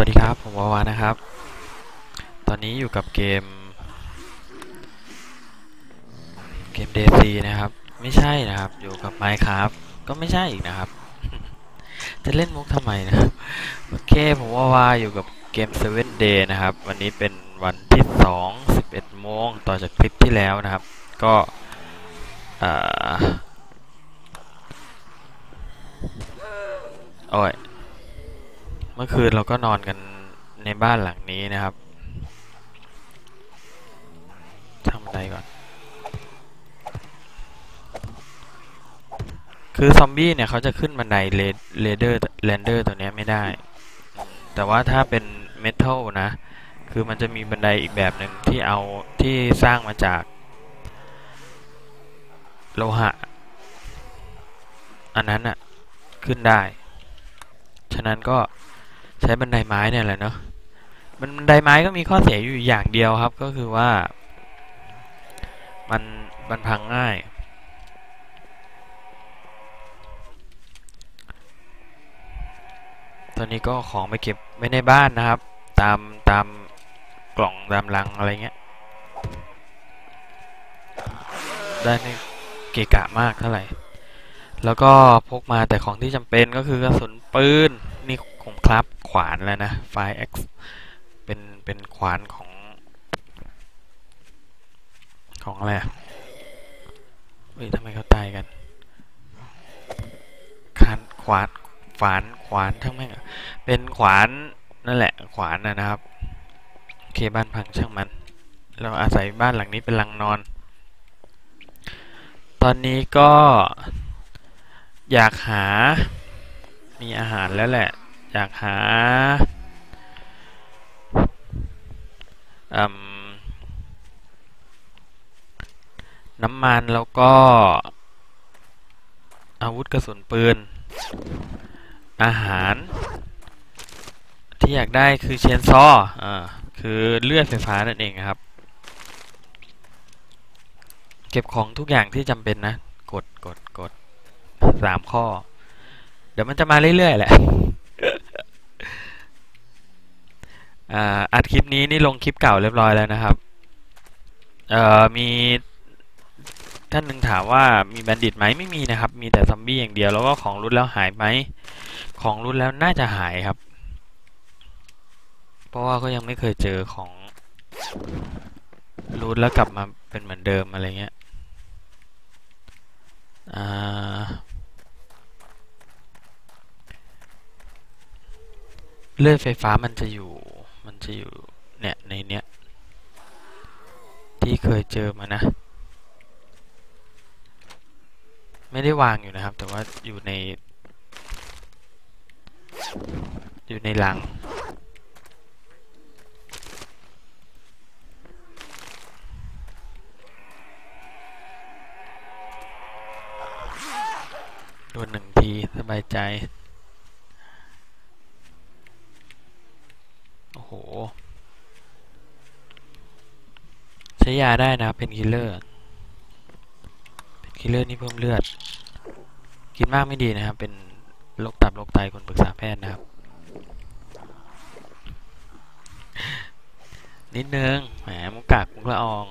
วัสดีครับ ผมวาวานะครับ ตอนนี้อยู่กับเกม เกม DayZ นะครับ ไม่ใช่นะครับ อยู่กับ Minecraft ก็ไม่ใช่อีกนะครับ จะเล่นมุกทำไมนะ โอเค ผมวาวาอยู่กับเกม 7 Day นะครับ วันนี้เป็นวันที่ 2 11โมงต่อจากคลิปที่แล้วนะครับ ก็อ่อโอ้ย เมื่อคืนเราก็นอนกันในบ้านหลังนี้นะครับทำอะไรก่อน คือซอมบี้เนี่ยเขาจะขึ้นบันไดเรเดอร์แลนเดอร์ตัวนี้ไม่ได้ แต่ว่าถ้าเป็นเมทัลนะ คือมันจะมีบันไดอีกแบบหนึ่งที่เอาที่สร้างมาจาก โลหะ อันนั้นอะขึ้นได้ ฉะนั้นก็ ช้บันไดไม้เนี่ยแหละเนาะบันไดไม้ก็มีข้อเสียอยู่อย่างเดียวครับ ก็คือว่า มันมันพังง่าย ตอนนี้ก็ของไปเก็บไว้ในบ้านนะครับ ตามตามกล่องตามลังอะไรเงี้ย ได้ไม่เกะกะมากเท่าไหร่ แล้วก็พกมาแต่ของที่จำเป็นก็คือกระสุนปืนนี่ ผมครับขวานแล้วนะไฟ X เป็นเป็นขวานของ ของอะไรอะเฮ้ยทำไมเขาตายกันคานขวานขวานขวานทั้งแม่งเป็นขวานนั่นแหละขวานนะนะครับโอเคบ้านพังช่างมัน เราอาศัยบ้านหลังนี้เป็นหลังนอน ตอนนี้ก็อยากหามีอาหารแล้วแหละ อยากหาน้ำมันแล้วก็ อาวุธกระสุนปืน อาหาร ที่อยากได้คือเชนซออ่าคือเลือดไฟฟ้านั่นเองครับ เก็บของทุกอย่างที่จำเป็นนะ กดกดกดสามข้อ เดี๋ยวมันจะมาเรื่อยๆแหละ อ่าอัดคลิปนี้นี่ลงคลิปเก่าเรียบร้อยแล้วนะครับเอ่อมีท่านหนึ่งถามว่ามีแบนดิตไหมไม่มีนะครับ มีแต่ซอมบี้อย่างเดียวแล้วก็ของรุดแล้วหายไหมของรุดแล้วน่าจะหายครับ เพราะว่าก็ยังไม่เคยเจอของรุดแล้วกลับมาเป็นเหมือนเดิมอะไรเงี้ย อ่า เลือดไฟฟ้ามันจะอยู่ จะอยู่เนี่ยในเนี้ยที่เคยเจอมานะ ไม่ได้วางอยู่นะครับ แต่ว่าอยู่ใน อยู่ในลังโดนหนึ่งทีสบายใจ โอ้โห ใช้ยาได้นะ เป็นคิลเลอร์ เป็นคิลเลอร์นี่เพิ่มเลือด กินมากไม่ดีนะครับ เป็นโรคตับโรคไตคนปรึกษาแพทย์นะครับ นิดนึง แหมมุกกากมุกละออง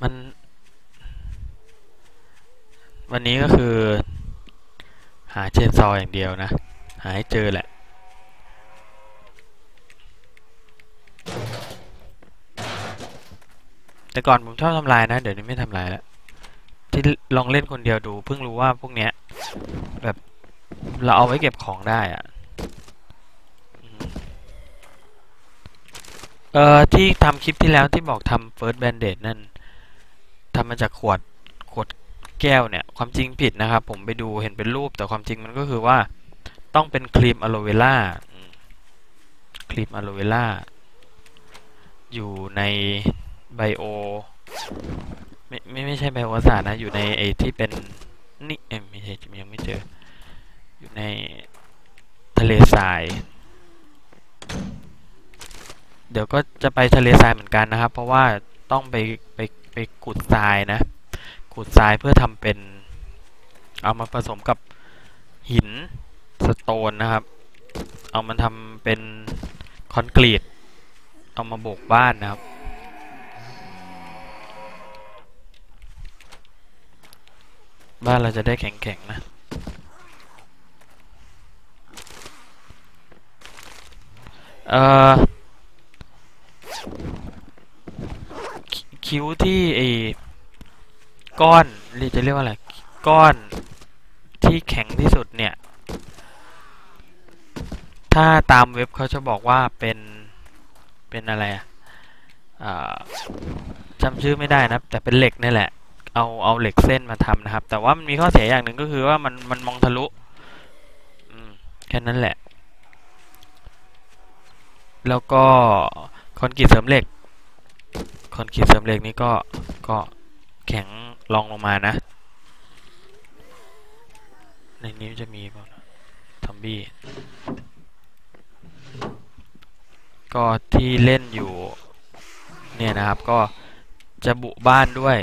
มัน วันนี้ก็คือ หาเชนซออย่างเดียวนะ หาให้เจอแหละ แต่ก่อนผมชอบทำลายนะ เดี๋ยวนี้ไม่ทำลายแล้ว ที่ลองเล่นคนเดียวดู เพิ่งรู้ว่าพวกเนี้ย แบบเราเอาไว้เก็บของได้อะเอ่อที่ทำคลิปที่แล้วที่บอกทำ first bandage นั่นทำมาจากขวดขวดแก้วเนี่ย ความจริงผิดนะครับ ผมไปดูเห็นเป็นรูปแต่ความจริงมันก็คือว่าต้องเป็นครีมอะโลเวล่าครีมอะโลเวล่าอยู่ใน ไบโอไม่ไม่ไม่ใช่ไบโอศาสตร์นะ อยู่ในไอที่เป็นนี่เอ้ยไม่ใช่ยังไม่เจอ อยู่ในทะเลทราย เดี๋ยวก็จะไปทะเลทรายเหมือนกันนะครับ เพราะว่าต้องไปไปไปขุดทรายนะ ขุดทรายเพื่อทำเป็น เอามาผสมกับหินสโตนนะครับ เอามาทำเป็นคอนกรีต เอามาโบกบ้านนะครับ บ้านเราจะได้แข็งๆนะเอ่อคิ้วที่ไอ้ก้อนหรือจะเรียกว่าอะไรก้อนที่แข็งที่สุดเนี่ย ถ้าตามเว็บเขาจะบอกว่าเป็นเป็นอะไรอะจำชื่อไม่ได้นะ แต่เป็นเหล็กนี่แหละ เอาเอาเหล็กเส้นมาทำนะครับ แต่ว่ามันมีข้อเสียอย่างหนึ่งก็คือว่ามันมันมองทะลุอืมแค่นั้นแหละ แล้วก็คอนกรีตเสริมเหล็กคอนกรีตเสริมเหล็กนี่ก็ก็แข็งรองลงมานะ ในนี้จะมีป่ะทอมบี้ก็ที่เล่นอยู่ เนี่ยนะครับก็จะบุบ้านด้วย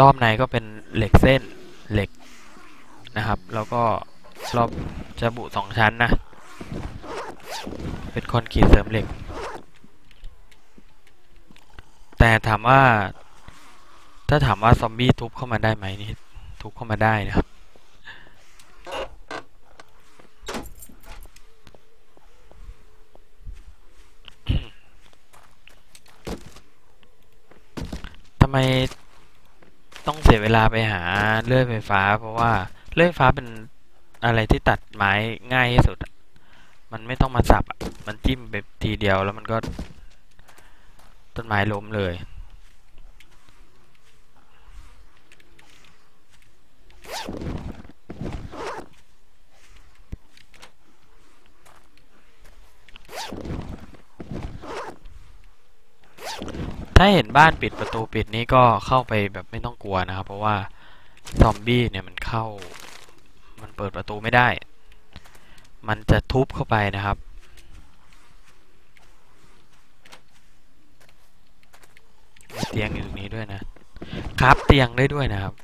รอบในก็เป็นเหล็กเส้นเหล็กนะครับ แล้วก็รอบจะบุสองชั้นนะ เป็นคอนกรีตเสริมเหล็ก แต่ถามว่า ถ้าถามว่าซอมบี้ทุบเข้ามาได้ไหมนี่ทุบเข้ามาได้นะครับทำไม ต้องเสียเวลาไปหาเลื่อยไฟฟ้า เพราะว่าเลื่อยไฟฟ้าเป็นอะไรที่ตัดไม้ง่ายที่สุด มันไม่ต้องมาสับมันจิ้มไปทีเดียวแล้วมันก็ต้นไม้ล้มเลย ถ้าเห็นบ้านปิดประตูปิดนี้ก็เข้าไปแบบไม่ต้องกลัวนะครับ เพราะว่าซอมบี้เนี่ยมันเข้า มันเปิดประตูไม่ได้ มันจะทุบเข้าไปนะครับเตียงอยู่ตรงนี้ด้วยนะครับเตียงได้ด้วยนะครับ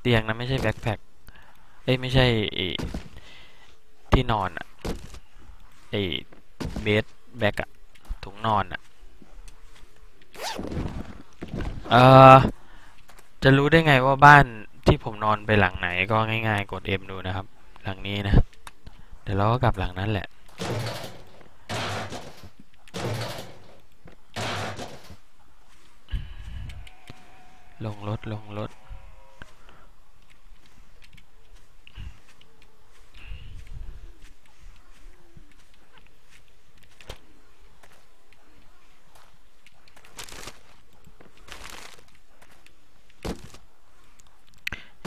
เตียงนะไม่ใช่แบ็คแพ็คเอ้ยไม่ใช่ที่นอนอะไอ้เบสแบ็คอะถุงนอนอะ เอ่อ จะรู้ได้ไงว่าบ้านที่ผมนอนไปหลังไหนก็ง่ายๆ กด M ดูนะครับ หลังนี้นะ เดี๋ยวเราก็กลับหลังนั้นแหละ ลงรถลงรถ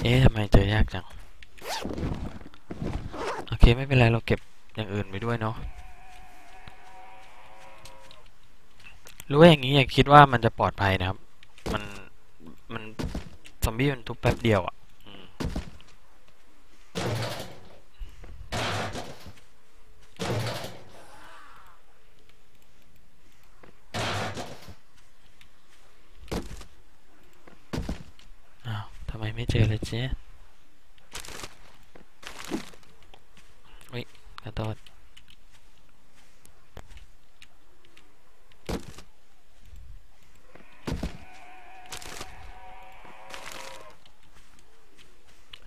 เอ๊ะทำไมเจอยากจัง โอเค ไม่เป็นไร เราเก็บอย่างอื่นไปด้วยเนาะรู้ว่าอย่างนี้อย่าคิดว่ามันจะปลอดภัยนะครับ มันมันซอมบี้มันทุบแป๊บเดียวอะ่ะอ้าวทำไมไม่เจอเลยเจ๊อุ้ยขอโทษ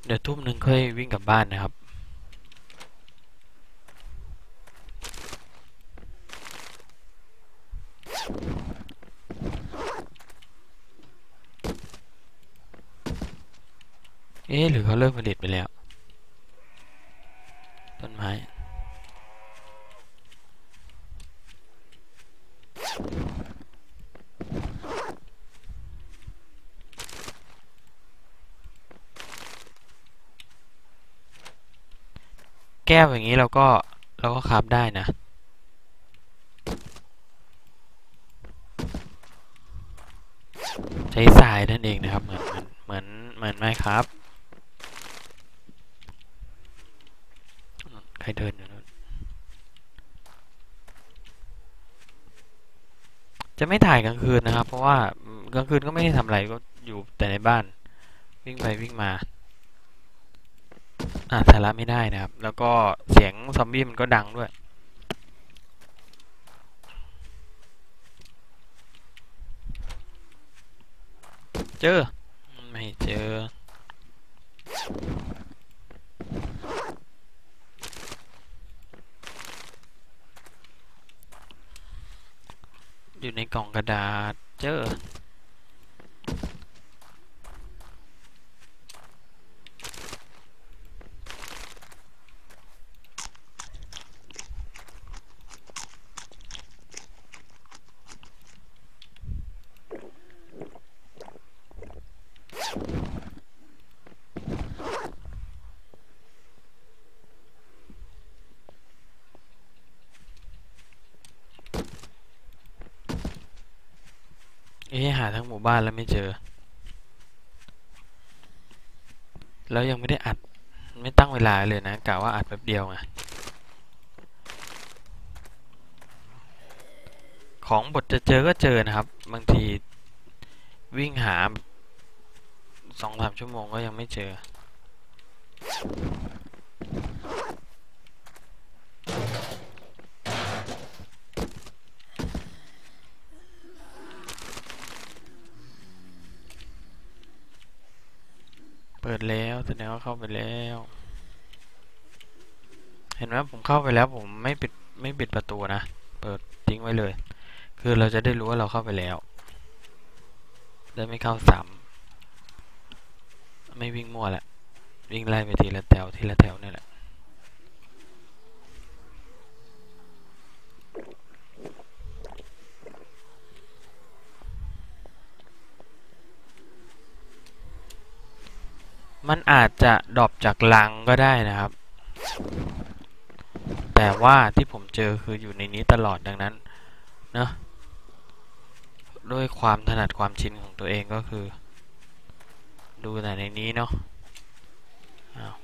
เดี๋ยวทุ่มหนึ่ งค่อยวิ่งกลับบ้านนะครับ เอ๊ะหรือเขาเลิกผลิตไปแล้ว ต้นไม้ แก้วอย่างนี้เราก็เราก็คราฟได้นะ ใช้ทรายนั่นเองนะครับ เหมือนเหมือนเหมือนเหมือนไม้ครับ ใครเดินอยู่นู้นจะไม่ถ่ายกลางคืนนะครับ เพราะว่ากลางคืนก็ไม่ได้ทำอะไรก็อยู่แต่ในบ้าน วิ่งไปวิ่งมา อ่าทาระไม่ได้นะครับ แล้วก็เสียงซอมบี้มันก็ดังด้วย เจอ ไม่เจอ อยู่ในกล่องกระดาษ เจอะหาทั้งหมู่ บ้านแล้วไม่เจอ แล้วยังไม่ได้อัด ไม่ตั้งเวลาเลยนะกะว่าอัดแป๊บเดียวไง ของบทจะเจอก็เจอนะครับ บางทีวิ่งหาสองสามชั่วโมงก็ยังไม่เจอ เปิดแล้วแสดงว่าเข้าไปแล้ว เห็นไหมผมเข้าไปแล้วผมไม่ปิดไม่ปิดประตูนะ เปิดทิ้งไว้เลย คือเราจะได้รู้ว่าเราเข้าไปแล้ว ได้ไม่เข้าซ้ำไม่วิ่งมั่วแหละวิ่งไล่ไปทีละแถวทีละแถวนี่แหละ มันอาจจะดรอปจากลังก็ได้นะครับ แต่ว่าที่ผมเจอคืออยู่ในนี้ตลอดดังนั้นเนอะด้วยความถนัดความชินของตัวเองก็คือ ดูแต่ในนี้เนาะอ้าว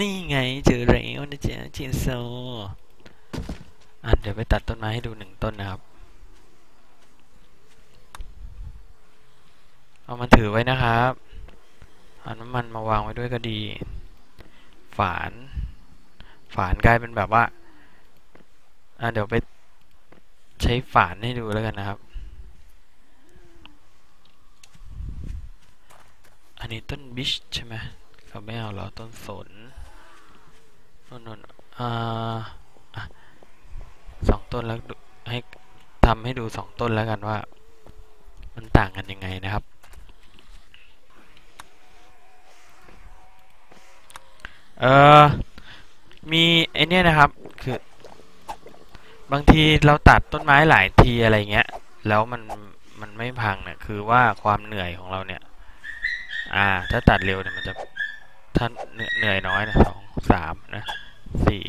นี่ไงเจอแล้วนะจ๊ะเจนโซอะเดี๋ยวไปตัดต้นไม้ให้ดูหนึ่งต้นนะครับ เอามาถือไว้นะครับเอาน้ำมันมาวางไว้ด้วยก็ดี ฝาน ฝานกลายเป็นแบบว่า อะเดี๋ยวไปใช้ฝานให้ดูแล้วกันนะครับ อันนี้ต้นบิชใช่ไหมเราไม่เอาเราต้นสน นนนสองต้นแล้วให้ทำให้ดูสองต้นแล้วกันว่า มันต่างกันยังไงนะครับ เออมีไอเนี้ยนะครับ คือบางทีเราตัดต้นไม้หลายทีอะไรเงี้ย แล้วมันมันไม่พังเนี่ยคือว่าความเหนื่อยของเราเนี่ย อ่า ถ้าตัดเร็วเนี่ยมันจะถ้าเหนื่อยน้อยนะสอง สามนะสี่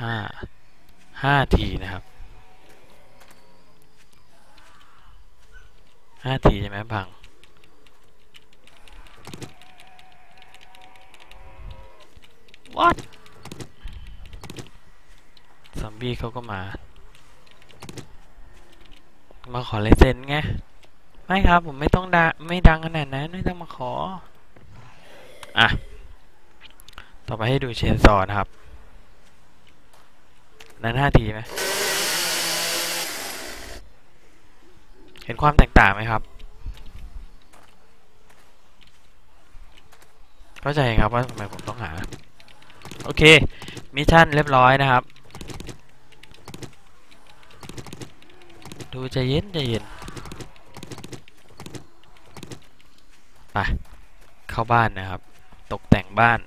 ห้าห้าทีนะครับห้าทีใช่ไหมพัง what ซอมบี้เขาก็มา มาขอลายเซ็นไง ไม่ครับ ผมไม่ต้องดาไม่ดังขนาดนั้น ไม่ต้องมาขอ อะ อไปให้ดูเชนซอนะครับ นั้นห้าทีไหมเห็นความแตกต่างไหมครับ เข้าใจครับว่าทำไมผมต้องหา โอเค มิชชั่นเรียบร้อยนะครับ ดูใจเย็นใจเย็นไปเข้าบ้านนะครับ ตกแต่งบ้าน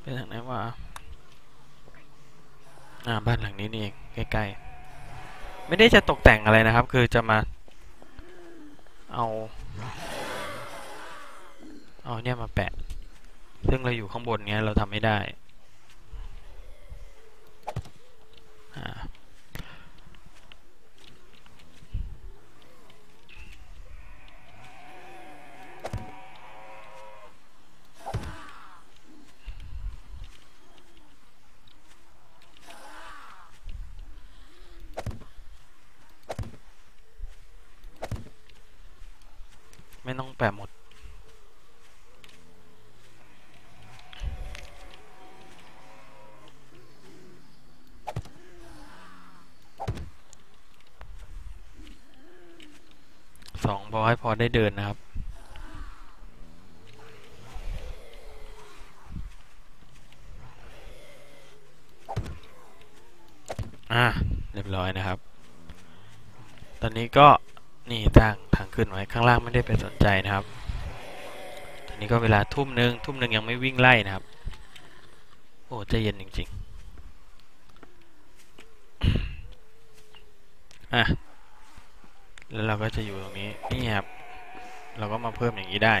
ไปทางไหนวะอ่า บ้านหลังนี้นี่เอง ใกล้ๆ ไม่ได้จะตกแต่งอะไรนะครับ คือจะมาเอา เอาเนี่ยมาแปะ ซึ่งเราอยู่ข้างบนเนี้ยเราทำไม่ได้อ่า ไม่ต้องแปะหมด สองพอให้พอได้เดินนะครับ อ่าเรียบร้อยนะครับ ตอนนี้ก็นี่ตั้งทางขึ้นไว้ข้างล่างไม่ได้ไปสนใจนะครับ ตอนนี้ก็เวลาทุ่มหนึ่งทุ่มหนึ่งยังไม่วิ่งไล่นะครับ โอ้ใจเย็นจริง ๆ อะ แล้วเราก็จะอยู่ตรงนี้นี่ครับ เราก็มาเพิ่มอย่างนี้ได้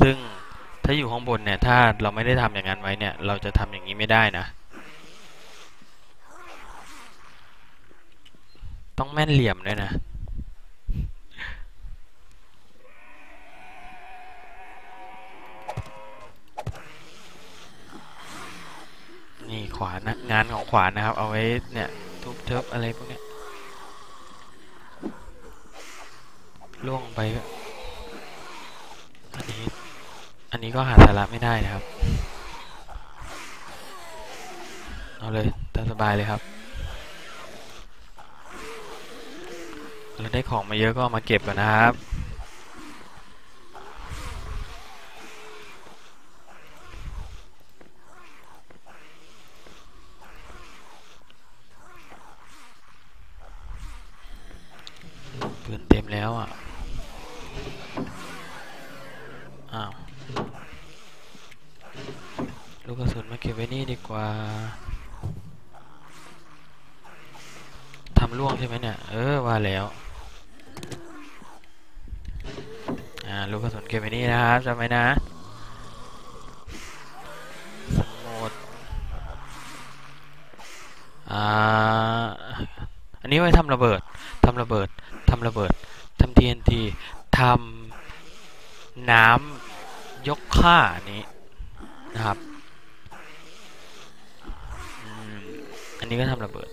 ซึ่งถ้าอยู่ข้างบนเนี่ยถ้าเราไม่ได้ทำอย่างนั้นไว้เนี่ย เราจะทำอย่างนี้ไม่ได้นะ ต้องแม่นเหลี่ยมด้วยนะนี่ขวานนะงานของขวานนะครับ เอาไว้เนี่ยทุบเทิบอะไรพวกเนี้ย ล่วงไป อันนี้ อันนี้ก็หาสาระไม่ได้นะครับ เอาเลยตามสบายเลยครับ เราได้ของมาเยอะก็เอามาเก็บก่อนนะครับ ปืนเต็มแล้วอะ อ้าว ลูกกระสุนมาเก็บไว้นี่ดีกว่า ทำล่วงใช่ไหมเนี่ย เออ ว่าแล้ว อ่า ลูกกระสุนเก็บไว้ นะครับจำไว้นะสมุดอ่าอันนี้ไว้ทำระเบิดทำระเบิดทำระเบิดทำ TNT ทำน้ำยกค่านี้นะครับอันนี้ก็ทำระเบิด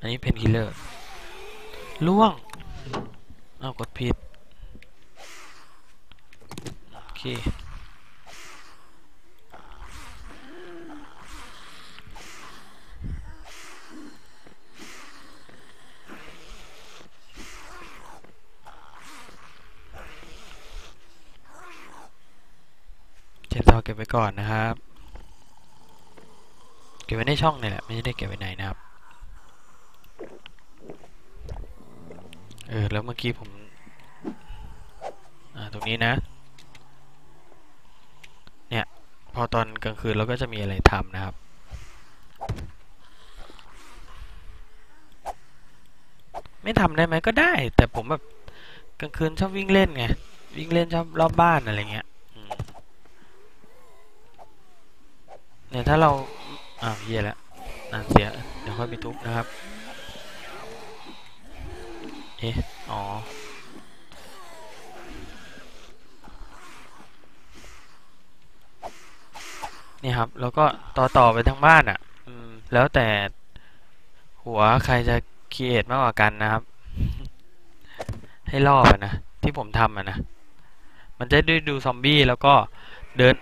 อันนี้เพนคิลเลอร์ล่วง เอากดผิด โอ เคเชนซอเก็บไว้ก่อนนะครับ เก็บไว้ในช่องนี่แหละ ไม่ได้เก็บไว้ไหนนะครับ เออ แล้วเมื่อกี้ผม อ่า ตรงนี้นะ เนี่ย พอตอนกลางคืนเราก็จะมีอะไรทำนะครับ ไม่ทำได้ไหมก็ได้ แต่ผมแบบกลางคืนชอบวิ่งเล่นไง วิ่งเล่นชอบรอบบ้านอะไรเงี้ยเนี่ยถ้าเรา อ้าวเหี้ยแล้วนานเสีย เดี๋ยวค่อยไปทุบนะครับ เอ๊ะ อ๋อ นี่ครับ แล้วก็ต่อต่อไปทั้งบ้านอะอืมแล้วแต่หัวใครจะครีเอทมากกว่ากันนะครับ ให้รอบอะนะ ที่ผมทำอะนะ มันจะได้ดูซอมบี้แล้วก็เดิน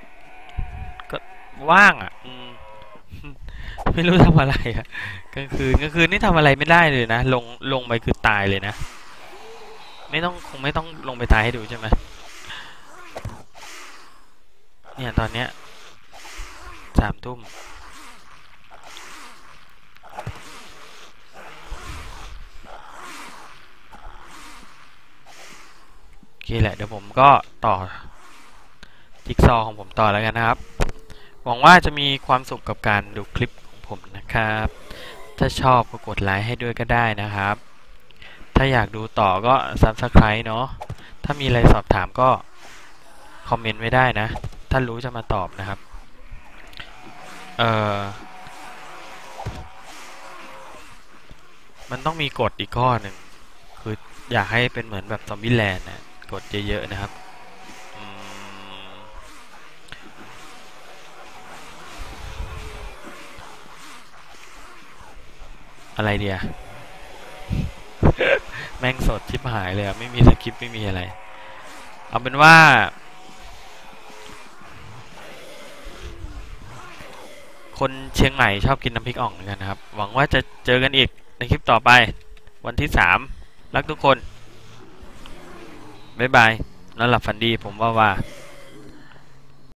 ก็ว่างอะอืมไม่รู้ทำอะไรอะกลางคืนกลางคืนนี่ทำอะไรไม่ได้เลยนะ ลงลงไปคือตายเลยนะ ไม่ต้องคงไม่ต้องลงไปตายให้ดูใช่ไหมเนี่ยตอนเนี้ย สามทุ่มโอเคแหละ เดี๋ยวผมก็ต่อจิ๊กซอของผมต่อแล้วกันนะครับ หวังว่าจะมีความสุขกับการดูคลิปของผมนะครับ ถ้าชอบก็กดไลค์ให้ด้วยก็ได้นะครับ ถ้าอยากดูต่อก็ Subscribe เนาะ ถ้ามีอะไรสอบถามก็คอมเมนต์ไว้ได้นะ ถ้ารู้จะมาตอบนะครับ เออมันต้องมีกฎอีกข้อหนึ่ง คืออยากให้เป็นเหมือนแบบซอมบี้แลนด์นะกดเยอะๆนะครับอืมอะไรเดียแม่งสดชิบหายเลยอะไม่มีสคริปต์ไม่มีอะไร เอาเป็นว่า คนเชียงใหม่ชอบกินน้ำพริกอ่องเหมือนกันนะครับ หวังว่าจะเจอกันอีกในคลิปต่อไป วันที่สามรักทุกคน บ๊ายบายนอนหลับฝันดีผมว่าว่า